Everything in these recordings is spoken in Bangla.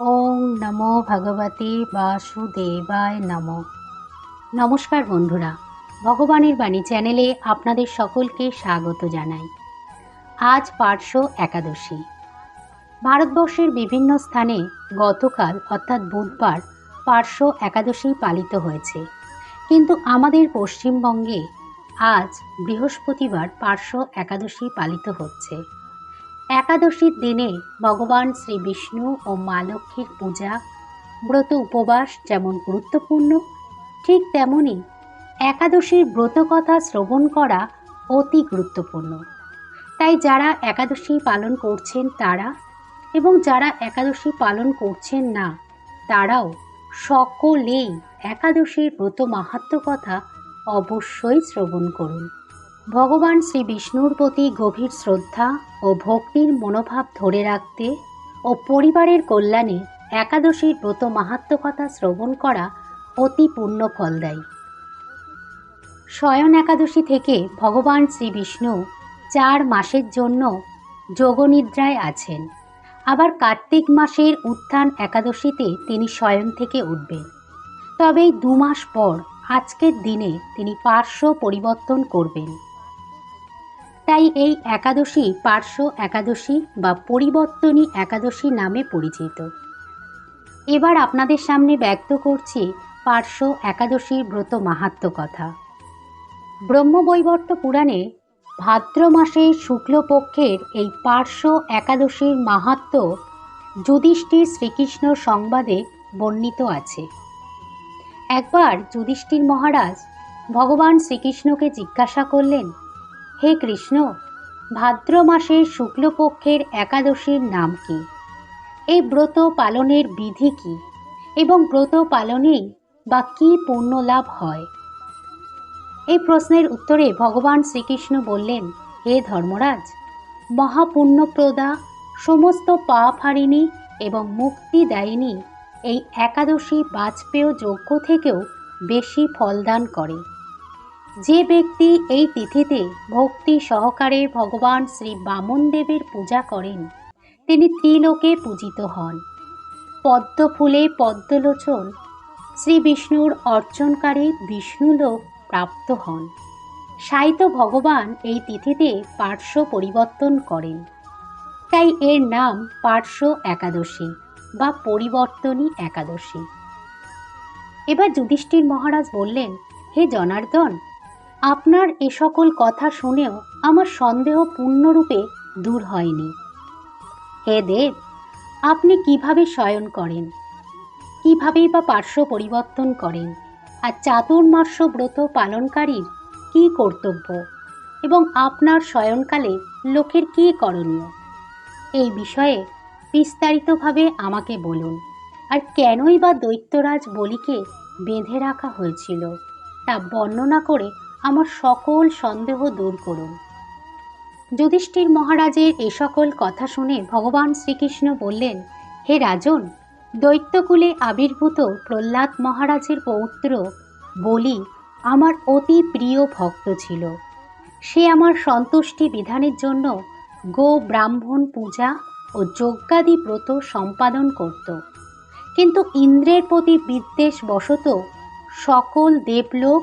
ওং নমো ভগবতে বাসুদেবায় নম। নমস্কার বন্ধুরা, ভগবানের বাণী চ্যানেলে আপনাদের সকলকে স্বাগত জানাই। আজ পার্শ্ব একাদশী। ভারতবর্ষের বিভিন্ন স্থানে গতকাল অর্থাৎ বুধবার পার্শ্ব একাদশী পালিত হয়েছে। কিন্তু আমাদের পশ্চিমবঙ্গে আজ বৃহস্পতিবার পার্শ্ব একাদশী পালিত হচ্ছে। একাদশীর দিনে ভগবান শ্রী বিষ্ণু ও মা লক্ষ্মীর পূজা, ব্রত উপবাস যেমন গুরুত্বপূর্ণ, ঠিক তেমনই একাদশীর ব্রতকথা শ্রবণ করা অতি গুরুত্বপূর্ণ। তাই যারা একাদশী পালন করছেন তারা এবং যারা একাদশী পালন করছেন না, তারাও সকলেই একাদশীর ব্রত মাহাত্ম কথা অবশ্যই শ্রবণ করুন। ভগবান শ্রী বিষ্ণুর প্রতি গভীর শ্রদ্ধা ও ভক্তির মনোভাব ধরে রাখতে ও পরিবারের কল্যাণে একাদশীর ব্রত মাহাত্ম কথা শ্রবণ করা অতি পূর্ণ ফলদায়ী। শয়ন একাদশী থেকে ভগবান শ্রী বিষ্ণু চার মাসের জন্য যোগনিদ্রায় আছেন। আবার কার্তিক মাসের উত্থান একাদশীতে তিনি শয়ন থেকে উঠবেন। তবে দু মাস পর আজকের দিনে তিনি পার্শ্ব পরিবর্তন করবেন। তাই এই একাদশী পার্শ্ব একাদশী বা পরিবর্তনী একাদশী নামে পরিচিত। এবার আপনাদের সামনে ব্যক্ত করছি পার্শ্ব একাদশীর ব্রত মাহাত্ম কথা। ব্রহ্মবৈবর্ত পুরাণে ভাদ্র মাসে শুক্লপক্ষের এই পার্শ্ব একাদশীর মাহাত্ম যুধিষ্ঠির শ্রীকৃষ্ণ সংবাদে বর্ণিত আছে। একবার যুধিষ্ঠির মহারাজ ভগবান শ্রীকৃষ্ণকে জিজ্ঞাসা করলেন হে কৃষ্ণ, ভাদ্র মাসের শুক্লপক্ষের একাদশীর নাম কি? এই ব্রত পালনের বিধি কি? এবং ব্রত পালনেই বা কী পুণ্য লাভ হয়? এই প্রশ্নের উত্তরে ভগবান শ্রীকৃষ্ণ বললেন, হে ধর্মরাজ, মহাপুণ্যপ্রদা, সমস্ত পাপ হারিণী এবং মুক্তিদায়িনী এই একাদশী বাজপেয় যজ্ঞ থেকেও বেশি ফলদান করে। যে ব্যক্তি এই তিথিতে ভক্তি সহকারে ভগবান শ্রী বামনদেবের পূজা করেন, তিনি ত্রিলোকে পূজিত হন। পদ্মফুলে পদ্মলোচন, শ্রী বিষ্ণুর অর্চনকারী বিষ্ণুলোক প্রাপ্ত হন। সাহিত্য ভগবান এই তিথিতে পার্শ্ব পরিবর্তন করেন। তাই এর নাম পার্শ্ব একাদশী বা পরিবর্তনী একাদশী। এবার যুধিষ্ঠির মহারাজ বললেন, হে জনার্দন আপনার এ সকল কথা শুনেও আমার সন্দেহ পূর্ণরূপে দূর হয়নি। হে দেব, আপনি কীভাবে শয়ন করেন? কিভাবেই বা পার্শ্ব পরিবর্তন করেন? আর চাতুর্মাস্য ব্রত পালনকারীর কী কর্তব্য? এবং আপনার শয়নকালে লোকের কী করণীয়? এই বিষয়ে বিস্তারিতভাবে আমাকে বলুন। আর কেনই বা দৈত্যরাজ বলিকে বেঁধে রাখা হয়েছিল, তা বর্ণনা করে আমার সকল সন্দেহ দূর করুন। যুধিষ্ঠির মহারাজের এ সকল কথা শুনে ভগবান শ্রীকৃষ্ণ বললেন, হে রাজন, দৈত্যকুলে আবির্ভূত প্রহ্লাদ মহারাজের পৌত্র বলি আমার অতি প্রিয় ভক্ত ছিল। সে আমার সন্তুষ্টি বিধানের জন্য গো ব্রাহ্মণ পূজা ও যজ্ঞাদি ব্রত সম্পাদন করত। কিন্তু ইন্দ্রের প্রতি বিদ্বেষ বশত সকল দেবলোক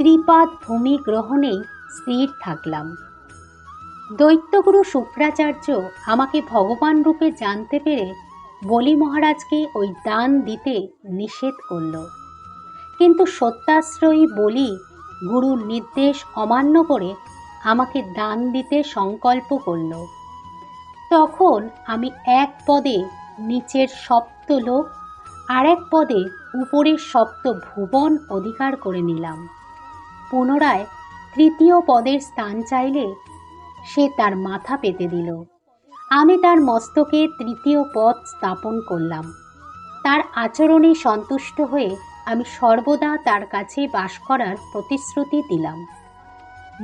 ত্রিপাদ ভূমি গ্রহণেই স্থির থাকলাম। দৈত্যগুরু শুক্রাচার্য আমাকে ভগবান রূপে জানতে পেরে বলি মহারাজকে ওই দান দিতে নিষেধ করল। কিন্তু সত্যাশ্রয়ী বলি গুরুর নির্দেশ অমান্য করে আমাকে দান দিতে সংকল্প করল। তখন আমি এক পদে নিচের সপ্তলোক আর এক পদে উপরের সপ্ত ভুবন অধিকার করে নিলাম। পুনরায় তৃতীয় পদের স্থান চাইলে সে তার মাথা পেতে দিল। আমি তার মস্তকে তৃতীয় পদ স্থাপন করলাম। তার আচরণে সন্তুষ্ট হয়ে আমি সর্বদা তার কাছে বাস করার প্রতিশ্রুতি দিলাম।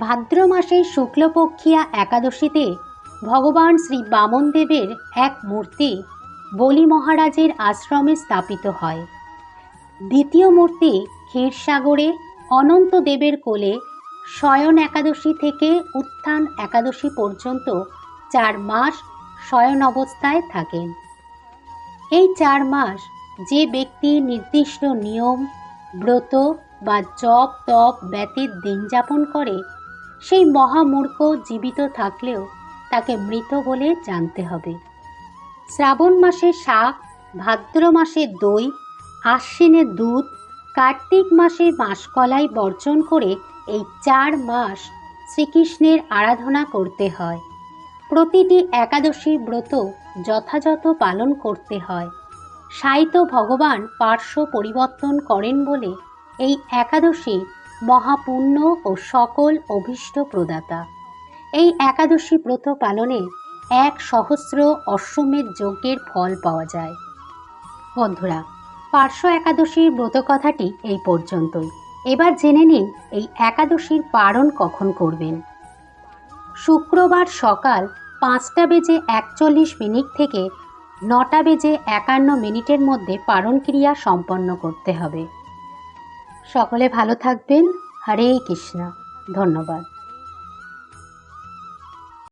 ভাদ্র মাসের শুক্লপক্ষিয়া একাদশীতে ভগবান শ্রী বামনদেবের এক মূর্তি বলি মহারাজের আশ্রমে স্থাপিত হয়। দ্বিতীয় মূর্তি ক্ষীরসাগরে অনন্ত দেবের কোলে শয়ন একাদশী থেকে উত্থান একাদশী পর্যন্ত চার মাস শয়ন অবস্থায় থাকেন। এই চার মাস যে ব্যক্তি নির্দিষ্ট নিয়ম, ব্রত বা জপ তপ ব্যতীত দিন যাপন করে, সেই মহামূর্খ জীবিত থাকলেও তাকে মৃত বলে জানতে হবে। শ্রাবণ মাসে শাক, ভাদ্র মাসে দই, আশ্বিনে দুধ কার্তিক মাসে মাসকলাই বর্জন করে এই চার মাস শ্রীকৃষ্ণের আরাধনা করতে হয়। প্রতিটি একাদশী ব্রত যথাযথ পালন করতে হয়। সাহিত্য ভগবান পার্শ্ব পরিবর্তন করেন বলে এই একাদশী মহাপুণ্য ও সকল অভীষ্ট প্রদাতা। এই একাদশী ব্রত পালনে এক সহস্র অশ্বমেধ যজ্ঞের ফল পাওয়া যায়। বন্ধুরা পার্শ্ব একাদশীর ব্রত কথাটি এই পর্যন্তই। এবার জেনে নিন, এই একাদশীর পারণ কখন করবেন। শুক্রবার সকাল পাঁচটা বেজে একচল্লিশ মিনিট থেকে নটা বেজে একান্ন মিনিটের মধ্যে পারণ ক্রিয়া সম্পন্ন করতে হবে। সকলে ভালো থাকবেন। হরে কৃষ্ণ। ধন্যবাদ।